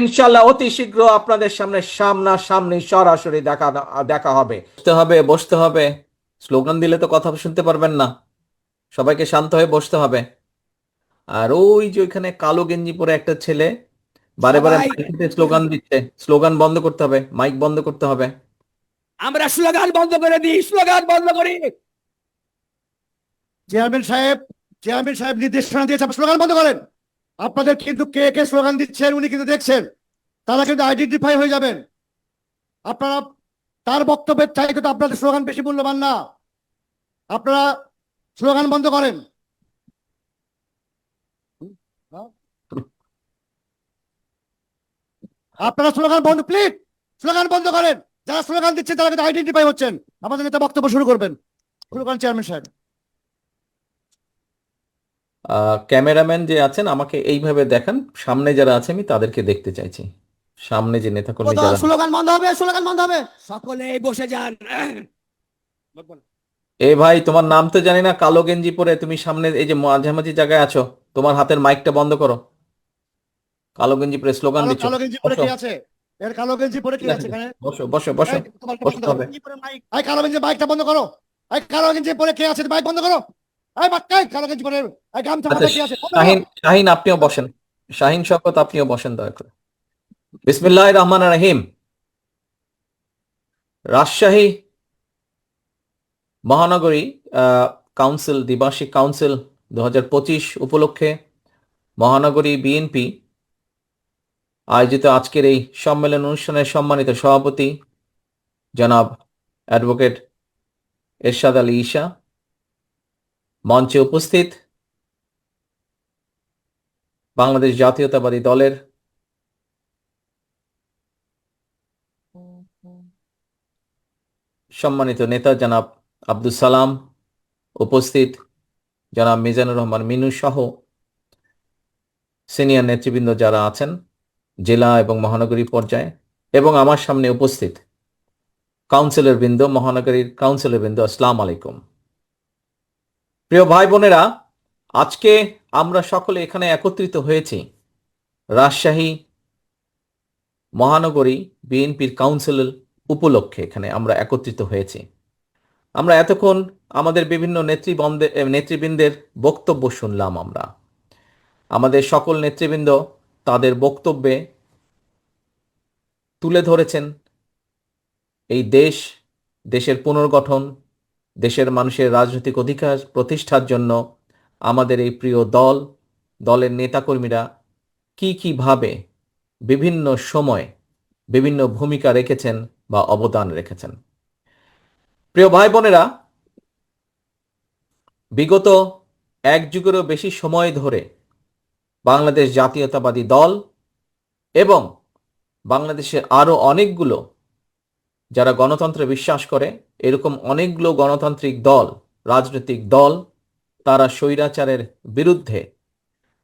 ইনশাল্লাহ অতি শীঘ্র আপনাদের সামনে সামনা সামনি সরাসরি দেখা দেখা হবে। বসতে হবে বসতে হবে। স্লোগান দিলে তো কথা শুনতে পারবেন না। সবাইকে শান্ত হয়ে বসতে হবে। আর ওই যে ওইখানে কালো গেঞ্জি পরে একটা ছেলে বারে বারে স্লোগান দিচ্ছে। স্লোগান বন্ধ করতে হবে মাইক বন্ধ করতে হবে। আমরা স্লোগান বন্ধ করে দিই স্লোগান বন্ধ করি। চেয়ারম্যান সাহেব চেয়ারম্যান সাহেব নির্দেশনা দিয়েছে, আপনারা স্লোগান বন্ধ করেন। আপনাদের কিন্তু কে কে স্লোগান দিচ্ছেন, উনি কিন্তু দেখছেন। তারা কিন্তু আইডেন্টিফাই হয়ে যাবেন। আপনারা, তার বক্তব্যের চাই কিন্তু আপনাদের স্লোগান বেশি মূল্যবান না। আপনারা স্লোগান বন্ধ করেন। আপনারা স্লোগান বন্ধ প্লিজ স্লোগান বন্ধ করেন। যারা স্লোগান দিচ্ছেন, তারা কিন্তু আইডেন্টিফাই হচ্ছেন। আমাদের নেতা বক্তব্য শুরু করবেন। শুরু করেন চেয়ারম্যান সাহেব। ক্যামেরাম্যান যে আছেন আমাকে এইভাবে দেখান। সামনে যারা আছে আমি তাদেরকে দেখতে চাইছি। সামনে যে নেতাকর্মী যারা স্লোগান বন্ধ হবে স্লোগান বন্ধ হবে। সকলেই বসে যান। এ ভাই তোমার নাম তো জানি না কালো গেঞ্জি পরে তুমি সামনে এই যে মাঝামাঝি জায়গায় আছো তোমার হাতের মাইকটা বন্ধ করো। কালো গেঞ্জি পরে স্লোগান দিচ্ছ। কালো গেঞ্জি পরে। কি আছে? এর কালো গেঞ্জি পরে কি আছে এখানে? বসো বসো বসো। বসতে হবে। কালো গেঞ্জি বাইকটা বন্ধ করো। এই কালো গেঞ্জি পরে কে আছে? বাইক বন্ধ করো। আচ্ছা। শাহিন আপনিও বসেন। শাহিন শওকত আপনিও বসেন দয়া করে। বিসমিল্লাহ রহমান রহিম। রাজশাহী মহানগরী কাউন্সিল দ্বিবার্ষিক কাউন্সিল দু হাজার পঁচিশ উপলক্ষে মহানগরী বিএনপি আয়োজিত আজকের এই সম্মেলন অনুষ্ঠানের সম্মানিত সভাপতি জনাব অ্যাডভোকেট এরশাদ আলী ঈশা মঞ্চে উপস্থিত বাংলাদেশ জাতীয়তাবাদী দলের সম্মানিত নেতা জনাব আব্দুল সালাম, উপস্থিত জনাব মিজানুর রহমান মিনু সহ সিনিয়র নেতৃবৃন্দ যারা আছেন জেলা এবং মহানগরী পর্যায়ে এবং আমার সামনে উপস্থিত কাউন্সিলর বৃন্দ মহানগরীর কাউন্সিলর বৃন্দ আসসালাম আলাইকুম। প্রিয় ভাই বোনেরা, আজকে আমরা সকলে এখানে একত্রিত হয়েছি। রাজশাহী মহানগরী বিএনপির কাউন্সিল উপলক্ষে এখানে আমরা একত্রিত হয়েছি। আমরা এতক্ষণ আমাদের বিভিন্ন নেতৃবৃন্দে নেতৃবৃন্দের বক্তব্য শুনলাম আমরা। আমাদের সকল নেতৃবৃন্দ তাদের বক্তব্যে তুলে ধরেছেন। এই দেশ, দেশের পুনর্গঠন দেশের মানুষের রাজনৈতিক অধিকার প্রতিষ্ঠার জন্য আমাদের এই প্রিয় দল, দলের নেতাকর্মীরা কি কীভাবে বিভিন্ন সময় বিভিন্ন ভূমিকা রেখেছেন বা অবদান রেখেছেন। প্রিয় ভাই বোনেরা, বিগত এক যুগেরও বেশি সময় ধরে বাংলাদেশ জাতীয়তাবাদী দল এবং বাংলাদেশের আরও অনেকগুলো যারা গণতন্ত্রে বিশ্বাস করে, এরকম অনেকগুলো গণতান্ত্রিক দল, রাজনৈতিক দল, তারা স্বৈরাচারের বিরুদ্ধে,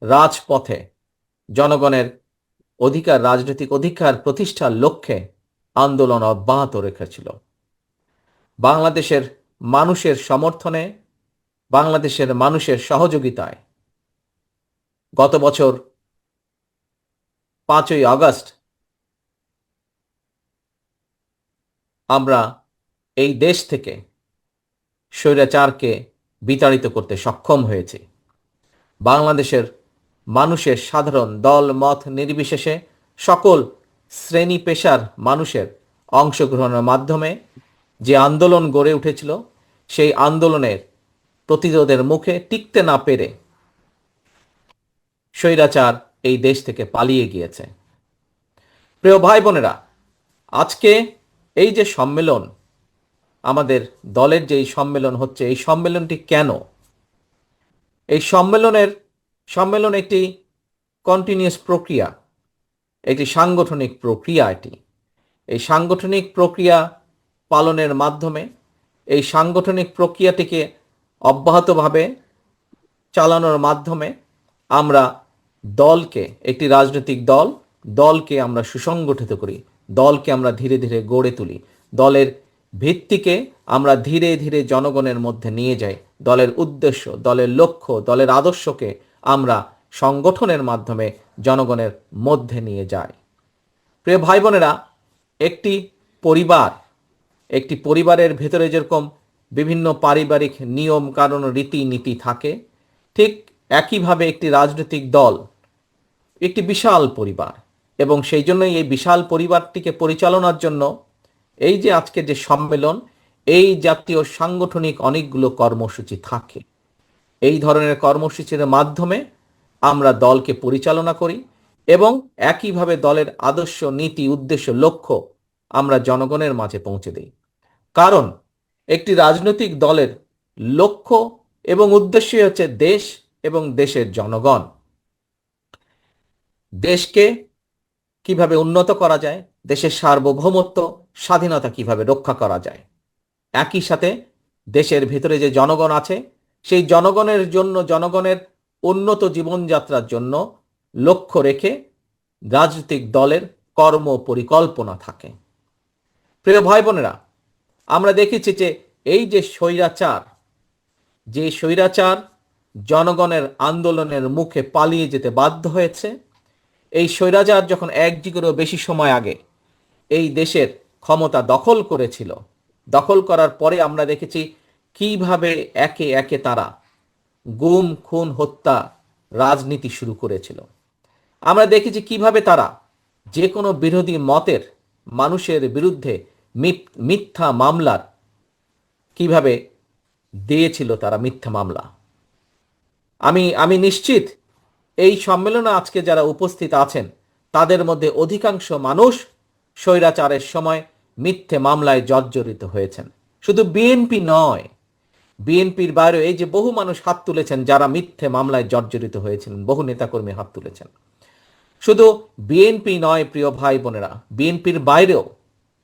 রাজপথে, জনগণের অধিকার, রাজনৈতিক অধিকার প্রতিষ্ঠার লক্ষ্যে আন্দোলন অব্যাহত রেখেছিল। বাংলাদেশের মানুষের সমর্থনে, বাংলাদেশের মানুষের সহযোগিতায় গত বছর পাঁচই আগস্ট আমরা এই দেশ থেকে স্বৈরাচারকে বিতাড়িত করতে সক্ষম হয়েছে। বাংলাদেশের মানুষের সাধারণ দল, মত নির্বিশেষে সকল শ্রেণি পেশার মানুষের অংশগ্রহণের মাধ্যমে যে আন্দোলন গড়ে উঠেছিল, সেই আন্দোলনের প্রতিরোধের মুখে টিকতে না পেরে স্বৈরাচার এই দেশ থেকে পালিয়ে গিয়েছে। প্রিয় ভাই বোনেরা আজকে এই যে সম্মেলন, আমাদের দলের যে এই সম্মেলন হচ্ছে, এই সম্মেলনটি কেন? এই সম্মেলনের, সম্মেলন একটি কন্টিনিউয়াস প্রক্রিয়া, একটি সাংগঠনিক প্রক্রিয়া এটি। এই সাংগঠনিক প্রক্রিয়া পালনের মাধ্যমে এই সাংগঠনিক প্রক্রিয়াটিকে অব্যাহতভাবে চালানোর মাধ্যমে আমরা দলকে, একটি রাজনৈতিক দল, দলকে আমরা সুসংগঠিত করি। দলকে আমরা ধীরে ধীরে গড়ে তুলি। দলের ভিত্তিকে আমরা ধীরে ধীরে জনগণের মধ্যে নিয়ে যাই। দলের উদ্দেশ্য, দলের লক্ষ্য, দলের আদর্শকে আমরা সংগঠনের মাধ্যমে জনগণের মধ্যে নিয়ে যাই। প্রিয় ভাই বোনেরা একটি পরিবার, একটি পরিবারের ভেতরে যেরকম বিভিন্ন পারিবারিক নিয়ম, কারণ, রীতিনীতি থাকে, ঠিক একইভাবে একটি রাজনৈতিক দল, একটি বিশাল পরিবার এবং সেই জন্যই এই বিশাল পরিবারটিকে পরিচালনার জন্য এই যে আজকে যে সম্মেলন, এই জাতীয় সাংগঠনিক অনেকগুলো কর্মসূচি থাকে। এই ধরনের কর্মসূচির মাধ্যমে আমরা দলকে পরিচালনা করি এবং একইভাবে দলের আদর্শ, নীতি, উদ্দেশ্য, লক্ষ্য আমরা জনগণের মাঝে পৌঁছে দিই। কারণ একটি রাজনৈতিক দলের লক্ষ্য এবং উদ্দেশ্যই হচ্ছে দেশ এবং দেশের জনগণ। দেশকে কীভাবে উন্নত করা যায়, দেশের সার্বভৌমত্ব, স্বাধীনতা কীভাবে রক্ষা করা যায়। একই সাথে দেশের ভিতরে যে জনগণ আছে, সেই জনগণের জন্য, জনগণের উন্নত জীবনযাত্রার জন্য লক্ষ্য রেখে রাজনৈতিক দলের কর্ম পরিকল্পনা থাকে। প্রিয় ভাই বোনেরা আমরা দেখেছি যে এই যে স্বৈরাচার যে স্বৈরাচার জনগণের আন্দোলনের মুখে পালিয়ে যেতে বাধ্য হয়েছে এই স্বৈরাচার যখন এক যুগেরও বেশি সময় আগে এই দেশের ক্ষমতা দখল করেছিল, দখল করার পরে আমরা দেখেছি কীভাবে একে একে তারা গুম, খুন, হত্যা রাজনীতি শুরু করেছিল। আমরা দেখেছি কীভাবে তারা যে কোনো বিরোধী মতের মানুষের বিরুদ্ধে মিথ- মিথ্যা মামলার কীভাবে দিয়েছিল তারা মিথ্যা মামলা। আমি আমি নিশ্চিত এই সম্মেলনে আজকে যারা উপস্থিত আছেন, তাদের মধ্যে অধিকাংশ মানুষ স্বৈরাচারের সময় মিথ্যে মামলায় জর্জরিত হয়েছেন। শুধু বিএনপি নয় বিএনপির বাইরে এই যে বহু মানুষ হাত তুলেছেন যারা মিথ্যে মামলায় জর্জরিত হয়েছিলেন, বহু নেতাকর্মী হাত তুলেছেন। শুধু বিএনপি নয়, প্রিয় ভাই বোনেরা বিএনপির বাইরেও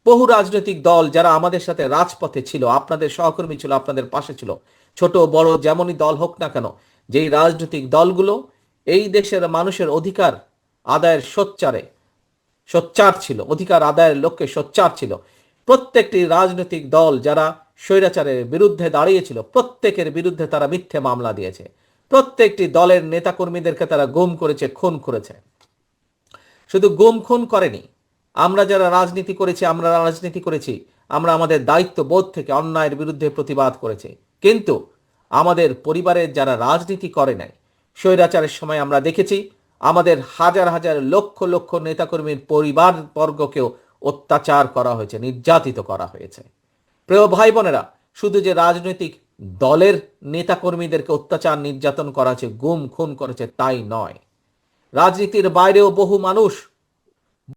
বহু রাজনৈতিক দল যারা আমাদের সাথে রাজপথে ছিল, আপনাদের সহকর্মী ছিল, আপনাদের পাশে ছিল, ছোট বড় যেমনই দল হোক না কেন, যেই রাজনৈতিক দলগুলো এই দেশের মানুষের অধিকার আদায়ের সোচ্চারে, সোচ্চার ছিল, অধিকার আদায়ের লক্ষ্যে সোচ্চার ছিল। প্রত্যেকটি রাজনৈতিক দল যারা স্বৈরাচারের বিরুদ্ধে দাঁড়িয়েছিল, প্রত্যেকের বিরুদ্ধে তারা মিথ্যে মামলা দিয়েছে। প্রত্যেকটি দলের নেতাকর্মীদেরকে তারা গুম করেছে, খুন করেছে। শুধু গুম খুন করেনি, আমরা যারা রাজনীতি করেছি, আমরা রাজনীতি করেছি, আমরা আমাদের দায়িত্ব বোধ থেকে অন্যায়ের বিরুদ্ধে প্রতিবাদ করেছি। কিন্তু আমাদের পরিবারের যারা রাজনীতি করে নাই স্বৈরাচারের সময় আমরা দেখেছি, আমাদের হাজার হাজার লক্ষ লক্ষ নেতাকর্মীর পরিবার বর্গকেও অত্যাচার করা হয়েছে, নির্যাতিত করা হয়েছে। প্রিয় ভাই বোনেরা শুধু যে রাজনৈতিক দলের নেতাকর্মীদেরকে অত্যাচার নির্যাতন করা হয়েছে, গুম, খুন করেছে, তাই নয়। রাজনীতির বাইরেও বহু মানুষ